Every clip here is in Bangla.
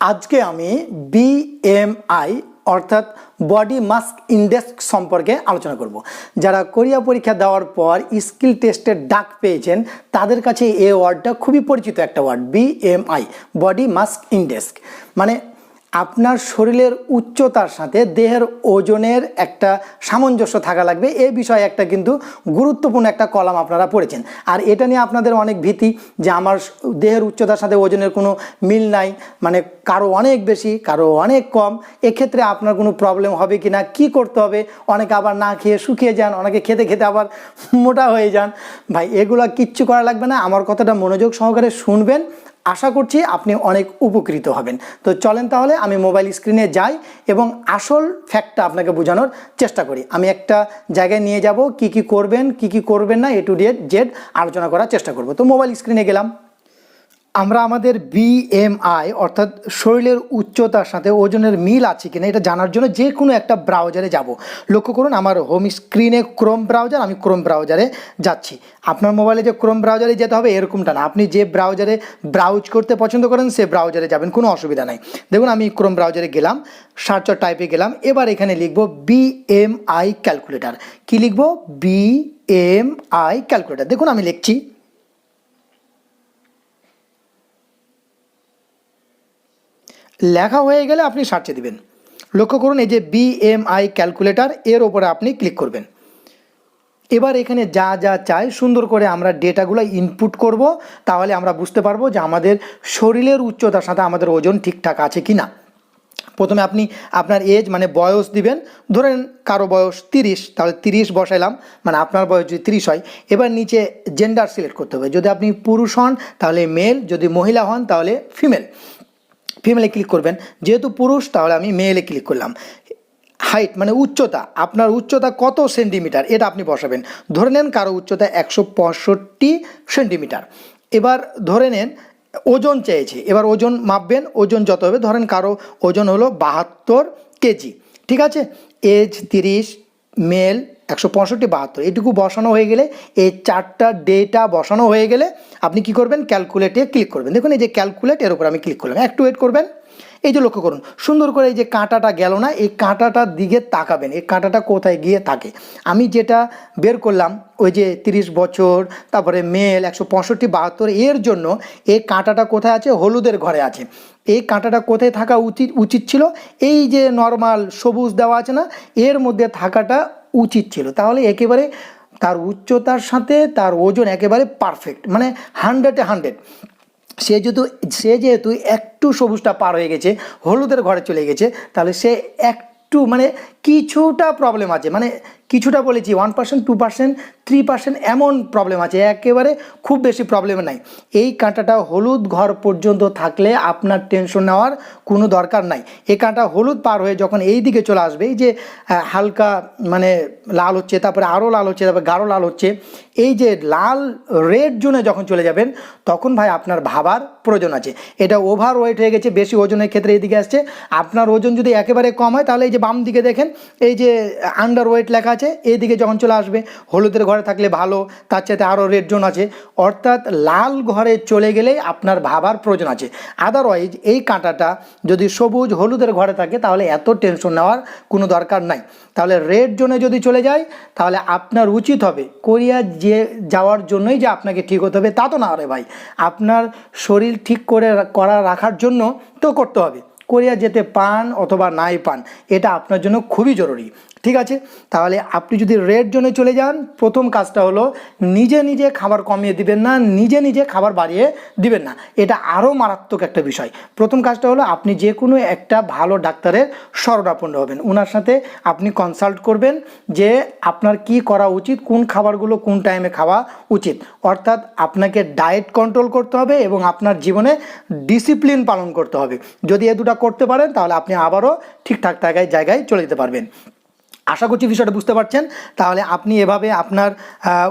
আজকে আমি বিএমআই অর্থাৎ বডি মাস্ক ইন্ডেক্স সম্পর্কে আলোচনা করব। যারা কোরিয়া পরীক্ষা দেওয়ার পর স্কিল টেস্টের ডাক পেয়েছেন, তাদের কাছে এ ওয়ার্ডটা খুবই পরিচিত একটা word BMI body mask index. মানে আপনার শরীরের উচ্চতার সাথে দেহের ওজনের একটা সামঞ্জস্য থাকা লাগবে। এ বিষয়ে একটা কিন্তু গুরুত্বপূর্ণ একটা কলাম আপনারা পড়েছেন। আর এটা নিয়ে আপনাদের অনেক ভীতি যে আমার দেহের উচ্চতার সাথে ওজনের কোনো মিল নাই মানে কারও অনেক বেশি, কারও অনেক কম। এক্ষেত্রে আপনার কোনো প্রবলেম হবে কি না কী করতে হবে? অনেকে আবার না খেয়ে শুকিয়ে যান, অনেকে খেতে খেতে আবার মোটা হয়ে যান। ভাই, এগুলো কিচ্ছু করা লাগবে না। আমার কথাটা মনোযোগ সহকারে শুনবেন। আশা করছি আপনি অনেক উপকৃত হবেন। তো চলেন তাহলে আমি মোবাইল স্ক্রিনে যাই এবং আসল ফ্যাক্টটা আপনাকে বোঝানোর চেষ্টা করি। আমি একটা জায়গায় নিয়ে যাব, কি কি করবেন, কি কি করবেন না এ টু ডি জেড আলোচনা করার চেষ্টা করব। তো মোবাইল স্ক্রিনে গেলাম। আমরা আমাদের বিএমআই অর্থাৎ শরীরের উচ্চতার সাথে ওজনের মিল আছে কিনা, এটা জানার জন্য যে কোনো একটা ব্রাউজারে যাব। লক্ষ্য করুন, আমার হোম স্ক্রিনে ক্রোম ব্রাউজার আমি ক্রোম ব্রাউজারে যাচ্ছি। আপনার মোবাইলে যে ক্রোম ব্রাউজারে যেতে হবে, এরকমটা না। আপনি যে ব্রাউজারে ব্রাউজ করতে পছন্দ করেন, সে ব্রাউজারে যাবেন, কোনো অসুবিধা নাই। দেখুন, আমি ক্রোম ব্রাউজারে গেলাম সার্চ টাইপে গেলাম, এবার এখানে লিখব বিএমআই ক্যালকুলেটার কি লিখব? বিএমআই ক্যালকুলেটার দেখুন, আমি লিখছি। লেখা হয়ে গেলে আপনি সার্চে দিবেন। লক্ষ্য করুন, এই যে বিএমআই ক্যালকুলেটার এর ওপরে আপনি ক্লিক করবেন। এবার এখানে যা যা চাই, সুন্দর করে আমরা ডেটাগুলো ইনপুট করব, তাহলে আমরা বুঝতে পারব যে আমাদের শরীরের উচ্চতার সাথে আমাদের ওজন ঠিকঠাক আছে কি না প্রথমে আপনি আপনার এজ মানে বয়স দিবেন। ধরেন কারও বয়স তিরিশ, তাহলে তিরিশ বসাইলাম মানে আপনার বয়স যদি তিরিশ হয়, এবার নিচে জেন্ডার সিলেক্ট করতে হবে। যদি আপনি পুরুষ হন, তাহলে মেল যদি মহিলা হন, তাহলে ফিমেল ফিমেলে ক্লিক করবেন। যেহেতু পুরুষ, তাহলে আমি মেলে ক্লিক করলাম। হাইট মানে উচ্চতা। আপনার উচ্চতা কত সেন্টিমিটার এটা আপনি বসাবেন। ধরে নেন কারও উচ্চতা একশো পঁয়ষট্টি সেন্টিমিটার এবার ধরে নেন, ওজন চেয়েছে। এবার ওজন মাপবেন। ওজন যত হবে, ধরেন কারও ওজন হলো বাহাত্তর কেজি। ঠিক আছে? এজ তিরিশ মেল একশো পঁয়ষট্টি, বাহাত্তর। এটুকু বসানো হয়ে গেলে, এই চারটা ডেটা বসানো হয়ে গেলে, আপনি কি করবেন? ক্যালকুলেটে ক্লিক করবেন। দেখুন, এই যে ক্যালকুলেট এর উপর আমি ক্লিক করলাম। একটু ওয়েট করবেন। এই যে লক্ষ্য করুন, সুন্দর করে এই যে কাঁটাটা গেল না, এই কাঁটাটার দিকে তাকাবেন। এই কাঁটাটা কোথায় গিয়ে থাকে? আমি যেটা বের করলাম, ওই যে তিরিশ বছর, তারপরে মেল একশো পঁয়ষট্টি, বাহাত্তর, এর জন্য এই কাঁটাটা কোথায় আছে? হলুদের ঘরে আছে। এই কাঁটাটা কোথায় থাকা উচিত উচিত ছিল? এই যে নর্মাল সবুজ দেওয়া আছে না, এর মধ্যে থাকাটা উচিত ছিল। তাহলে একেবারে তার উচ্চতার সাথে তার ওজন একেবারে পারফেক্ট মানে হান্ড্রেডে হান্ড্রেড সে যেহেতু সে যেহেতু একটু সবুজটা পার হয়ে গেছে, হলুদের ঘরে চলে গেছে, তাহলে সে একটু মানে কিছুটা প্রবলেম আছে। মানে কিছুটা বলেছি one percent two percent three percent এমন প্রবলেম আছে, একেবারে খুব বেশি প্রবলেম নাই। এই কাঁটাটা হলুদ ঘর পর্যন্ত থাকলে আপনার টেনশন নেওয়ার কোনো দরকার নাই। এই কাঁটা হলুদ পার হয়ে যখন এই দিকে চলে আসবে, এই যে হালকা মানে লাল হচ্ছে, তারপরে আরও লাল হচ্ছে, তারপরে গাঢ় লাল হচ্ছে, এই যে লাল রেড জোনে যখন চলে যাবেন, তখন ভাই আপনার ভাবার প্রয়োজন আছে। এটা ওভার ওয়েট হয়ে গেছে, বেশি ওজনের ক্ষেত্রে এইদিকে আসছে। আপনার ওজন যদি একেবারে কম হয়, তাহলে এই যে বাম দিকে দেখেন, এই যে আন্ডার ওয়েট লেখা আছে এইদিকে যখন চলে আসবে, হলুদের ঘরে থাকলে ভালো, তার চাইতে আরও রেড জোন আছে। অর্থাৎ লাল ঘরে চলে গেলেই আপনার ভাবার প্রয়োজন আছে। আদারওয়াইজ এই কাঁটাটা যদি সবুজ, হলুদের ঘরে থাকে, তাহলে এত টেনশন নেওয়ার কোনো দরকার নাই। তাহলে রেড জোনে যদি চলে যায়, তাহলে আপনার উচিত হবে কোরিয়া যে যাওয়ার জন্যই যে আপনাকে ঠিক হতে হবে, তা তো না রে ভাই। আপনার শরীর ঠিক করে করা, রাখার জন্য তো করতে হবে। কোরিয়া যেতে পান অথবা নাই পান, এটা আপনার জন্য খুবই জরুরি। ঠিক আছে? তাহলে আপনি যদি রেড জোনে চলে যান, প্রথম কাজটা হলো নিজে নিজে খাবার কমিয়ে দিবেন না, নিজে নিজে খাবার বাড়িয়ে দিবেন না। এটা আরও মারাত্মক একটা বিষয়। প্রথম কাজটা হলো আপনি যে কোনো একটা ভালো ডাক্তারের শরণাপন্ন হবেন। ওনার সাথে আপনি কনসাল্ট করবেন যে আপনার কি করা উচিত, কোন খাবারগুলো কোন টাইমে খাওয়া উচিত। অর্থাৎ আপনাকে ডায়েট কন্ট্রোল করতে হবে এবং আপনার জীবনে ডিসিপ্লিন পালন করতে হবে। যদি এ দুটা করতে পারেন, তাহলে আপনি আবারও ঠিকঠাক জায়গায় জায়গায় চলে যেতে পারবেন। আশা করছি বিষয়টা বুঝতে পারছেন। তাহলে আপনি এভাবে আপনার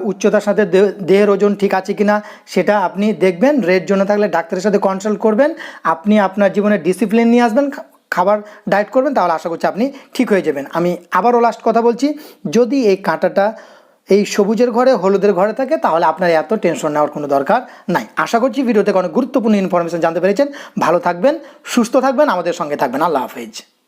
উচ্চতার সাথে দেহের ওজন ঠিক আছে কি না সেটা আপনি দেখবেন। রেড জন্য থাকলে ডাক্তারের সাথে কনসাল্ট করবেন। আপনি আপনার জীবনে ডিসিপ্লিন নিয়ে আসবেন খাবার ডায়েট করবেন, তাহলে আশা করছি আপনি ঠিক হয়ে যাবেন। আমি আবারও লাস্ট কথা বলছি, যদি এই কাঁটাটা এই সবুজের ঘরে, হলুদের ঘরে থাকে, তাহলে আপনার এত টেনশন নেওয়ার কোনো দরকার নাই। আশা করছি ভিডিওতে অনেক গুরুত্বপূর্ণ ইনফরমেশন জানতে পেরেছেন। ভালো থাকবেন, সুস্থ থাকবেন, আমাদের সঙ্গে থাকবেন। আল্লাহ হাফেজ।